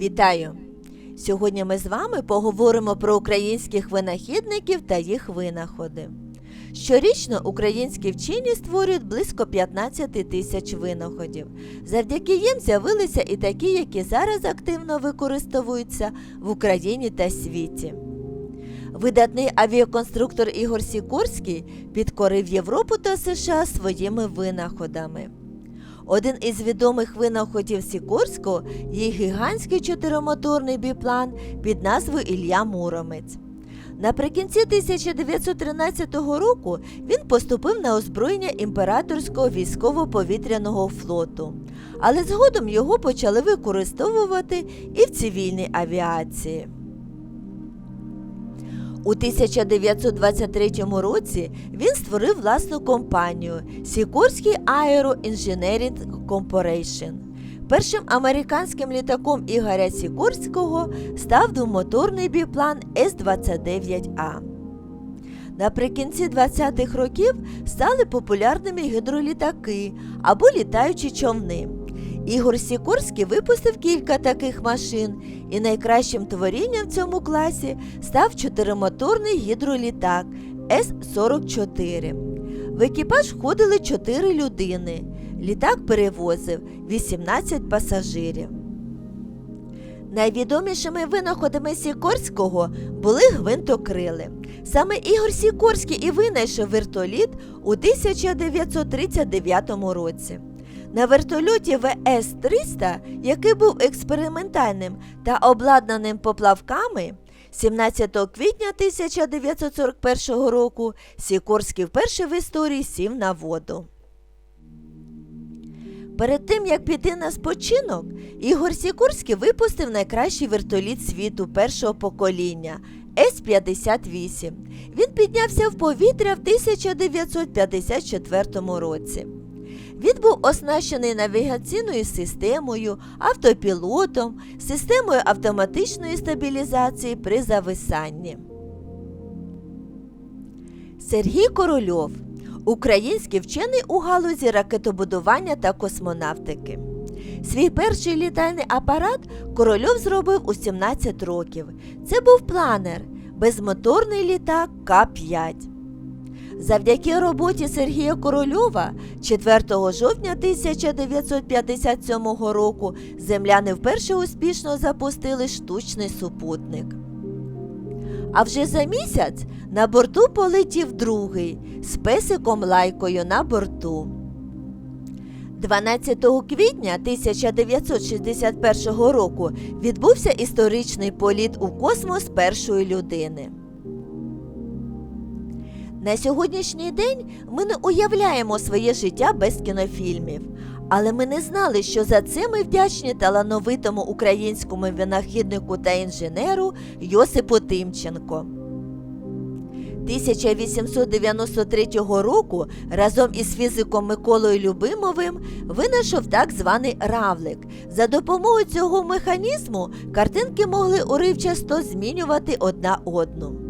Вітаю! Сьогодні ми з вами поговоримо про українських винахідників та їх винаходи. Щорічно українські вчені створюють близько 15 тисяч винаходів. Завдяки їм з'явилися і такі, які зараз активно використовуються в Україні та світі. Видатний авіаконструктор Ігор Сікорський підкорив Європу та США своїми винаходами. Один із відомих винаходів Сікорського є гігантський чотиримоторний біплан під назвою Ілля Муромець. Наприкінці 1913 року він поступив на озброєння імператорського військово-повітряного флоту, але згодом його почали використовувати і в цивільній авіації. У 1923 році він створив власну компанію Сікорський Aero Engineering Corporation. Першим американським літаком Ігоря Сікорського став двомоторний біплан С-29А. Наприкінці 20-х років стали популярними гідролітаки або літаючі човни. Ігор Сікорський випустив кілька таких машин, і найкращим творінням в цьому класі став чотиримоторний гідролітак С-44. В екіпаж входили 4 людини. Літак перевозив 18 пасажирів. Найвідомішими винаходами Сікорського були гвинтокрили. Саме Ігор Сікорський і винайшов вертоліт у 1939 році. На вертольоті ВС-300, який був експериментальним та обладнаним поплавками, 17 квітня 1941 року Сікорський вперше в історії сів на воду. Перед тим, як піти на спочинок, Ігор Сікорський випустив найкращий вертоліт світу першого покоління С-58. Він піднявся в повітря в 1954 році. Він був оснащений навігаційною системою, автопілотом, системою автоматичної стабілізації при зависанні. Сергій Корольов український вчений у галузі ракетобудування та космонавтики. Свій перший літальний апарат Корольов зробив у 17 років. Це був планер, безмоторний літак К-5. Завдяки роботі Сергія Корольова 4 жовтня 1957 року земляни вперше успішно запустили штучний супутник. А вже за місяць на борту полетів другий з песиком лайкою на борту. 12 квітня 1961 року відбувся історичний політ у космос першої людини. На сьогоднішній день ми не уявляємо своє життя без кінофільмів, але ми не знали, що за це ми вдячні талановитому українському винахіднику та інженеру Йосипу Тимченко. 1893 року разом із фізиком Миколою Любимовим винайшов так званий равлик. За допомогою цього механізму картинки могли уривчасто змінювати одна одну.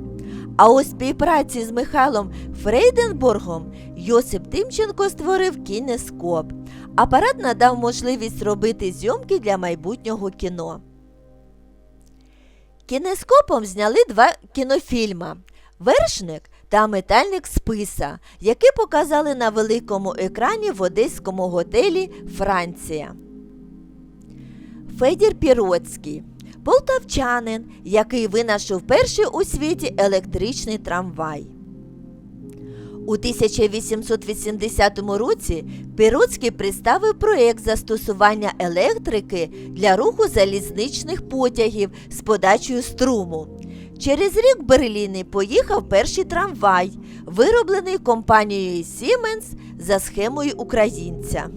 А у співпраці з Михайлом Фрейденборгом Йосип Тимченко створив кінескоп. Апарат надав можливість робити зйомки для майбутнього кіно. Кінескопом зняли два кінофільма Вершник та метальник списа, які показали на великому екрані в Одеському готелі Франція. Федір Піроцький полтавчанин, який винайшов перший у світі електричний трамвай. У 1880 році Піроцький представив проєкт застосування електрики для руху залізничних потягів з подачею струму. Через рік в Берліні поїхав перший трамвай, вироблений компанією Siemens за схемою українця.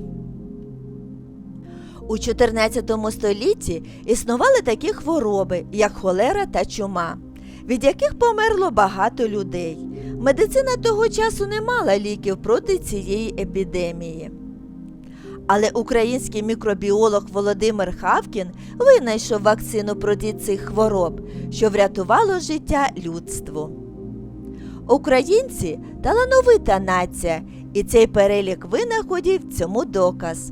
У 14 столітті існували такі хвороби, як холера та чума, від яких померло багато людей. Медицина того часу не мала ліків проти цієї епідемії. Але український мікробіолог Володимир Хавкін винайшов вакцину проти цих хвороб, що врятувало життя людству. Українці талановита нація, і цей перелік винаходів цьому доказ.